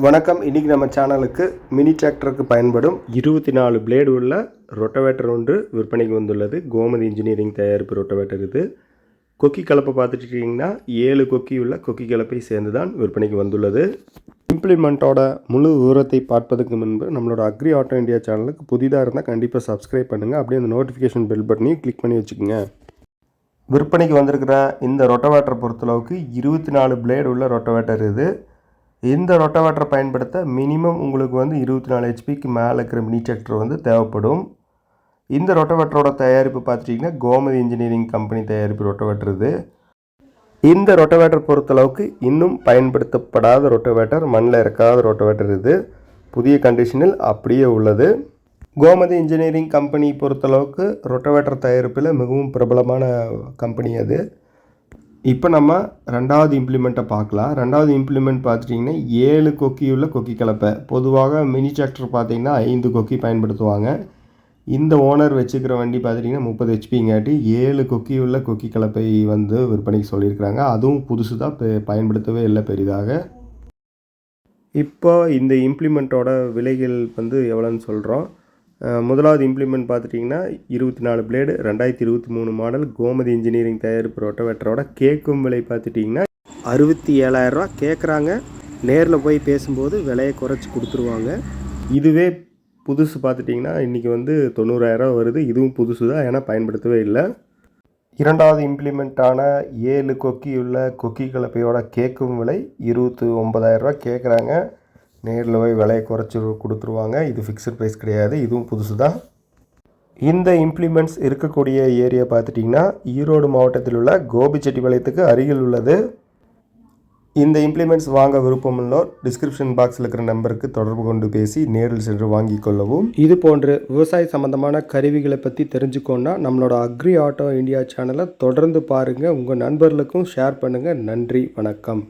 வணக்கம். இன்றைக்கி நம்ம சேனலுக்கு மினி டிராக்டருக்கு பயன்படும் இருபத்தி நாலு பிளேடு உள்ள ரொட்டவேட்டர் ஒன்று விற்பனைக்கு வந்துள்ளது. கோமதி இன்ஜினியரிங் தயாரிப்பு ரொட்டவேட்டர் இது. கொக்கி கலப்பை பார்த்துட்டிங்கன்னா ஏழு கொக்கி உள்ள கொக்கி கலப்பை சேர்ந்து தான் விற்பனைக்கு வந்துள்ளது. இம்ப்ளிமெண்ட்டோட முழு விவரத்தை பார்ப்பதற்கு முன்பு நம்மளோட அக்ரி ஆட்டோ இந்தியா சேனலுக்கு புதிதாக இருந்தால் கண்டிப்பாக சப்ஸ்கிரைப் பண்ணுங்கள் அப்படியே அந்த நோட்டிஃபிகேஷன் பெல் பட்டனையும் கிளிக் பண்ணி வச்சுக்கோங்க. விற்பனைக்கு வந்திருக்கிற இந்த ரொட்டவேட்டரை பொறுத்தளவுக்கு இருபத்தி நாலு பிளேடு உள்ள ரொட்டவேட்டர் இது. இந்த ரொட்டவேட்டரை பயன்படுத்த மினிமம் உங்களுக்கு வந்து இருபத்தி நாலு ஹெச்பிக்கு மேலே இருக்கிற மினி டிராக்டர் வந்து தேவைப்படும். இந்த ரொட்டவேட்டரோட தயாரிப்பு பார்த்துட்டிங்கன்னா கோமதி இன்ஜினியரிங் கம்பெனி தயாரிப்பு ரொட்டவேட்டர் இது. இந்த ரொட்டவேட்டர் பொறுத்தளவுக்கு இன்னும் பயன்படுத்தப்படாத ரொட்டவேட்டர் மண்ணில் இறக்காத ரொட்டவேட்டர் இது. புதிய கண்டிஷனில் அப்படியே உள்ளது. கோமதி இன்ஜினியரிங் கம்பெனி பொறுத்தளவுக்கு ரொட்டவேட்டர் தயாரிப்பில் மிகவும் பிரபலமான கம்பெனி அது. இப்போ நம்ம ரெண்டாவது இம்ப்ளிமெண்ட்டை பார்க்கலாம். ரெண்டாவது இம்ப்ளிமெண்ட் பார்த்துட்டிங்கன்னா ஏழு கொக்கியுள்ள கொக்கி கலப்பை. பொதுவாக மினி டிராக்டர் பார்த்தீங்கன்னா ஐந்து கொக்கி பயன்படுத்துவாங்க. இந்த ஓனர் வச்சுக்கிற வண்டி பார்த்துட்டிங்கன்னா முப்பது ஹெச்பிங்காட்டி ஏழு கொக்கியுள்ள கொக்கி கலப்பை வந்து விற்பனைக்கு சொல்லியிருக்கிறாங்க. அதுவும் புதுசு தான் பயன்படுத்தவே இல்லை பெரிதாக. இப்போ இந்த இம்ப்ளிமெண்ட்டோட விலைகள் வந்து எவ்வளோன்னு சொல்கிறோம் முதலாவது இம்ப்ளிமெண்ட் பார்த்துட்டிங்கன்னா இருபத்தி நாலு பிளேடு ரெண்டாயிரத்தி இருபத்தி மூணு மாடல் கோமதி இன்ஜினியரிங் தயாரிப்பு ரொட்டவேட்டரோட கேட்கும் விலை பார்த்துட்டிங்கன்னா அறுபத்தி ஏழாயிரரூவா கேட்குறாங்க நேரில் போய் பேசும்போது விலையை குறைச்சி கொடுத்துருவாங்க. இதுவே புதுசு பார்த்துட்டிங்கன்னா இன்றைக்கி வந்து தொண்ணூறாயிரரூவா வருது. இதுவும் புதுசு தான். ஏன்னா பயன்படுத்தவே இல்லை. இரண்டாவது இம்ப்ளிமெண்ட்டான ஏழு கொக்கி உள்ள கொக்கி கலப்பையோட கேட்கும் விலை இருபத்தி ஒம்பதாயிரரூவா கேட்குறாங்க நேரில் போய் விலையை குறைச்சி கொடுத்துருவாங்க. இது ஃபிக்ஸட் ப்ரைஸ் கிடையாது. இதுவும் புதுசு தான் இந்த இம்ப்ளிமெண்ட்ஸ் இருக்கக்கூடிய ஏரியா பார்த்துட்டிங்கன்னா ஈரோடு மாவட்டத்தில் உள்ள கோபிச்செட்டிப்பாளையத்துக்கு அருகில் உள்ளது. இந்த இம்ப்ளிமெண்ட்ஸ் வாங்க விருப்பமுள்ளோர் டிஸ்கிரிப்ஷன் பாக்ஸில் இருக்கிற நம்பருக்கு தொடர்பு கொண்டு பேசி நேரில் சென்று வாங்கிக் கொள்ளவும். இது போன்று விவசாய சம்பந்தமான கருவிகளை பற்றி தெரிஞ்சுக்கோன்னா நம்மளோட அக்ரி ஆட்டோ இந்தியா சேனலை தொடர்ந்து பாருங்கள் உங்கள் நண்பர்களுக்கும் ஷேர் பண்ணுங்கள் நன்றி. வணக்கம்.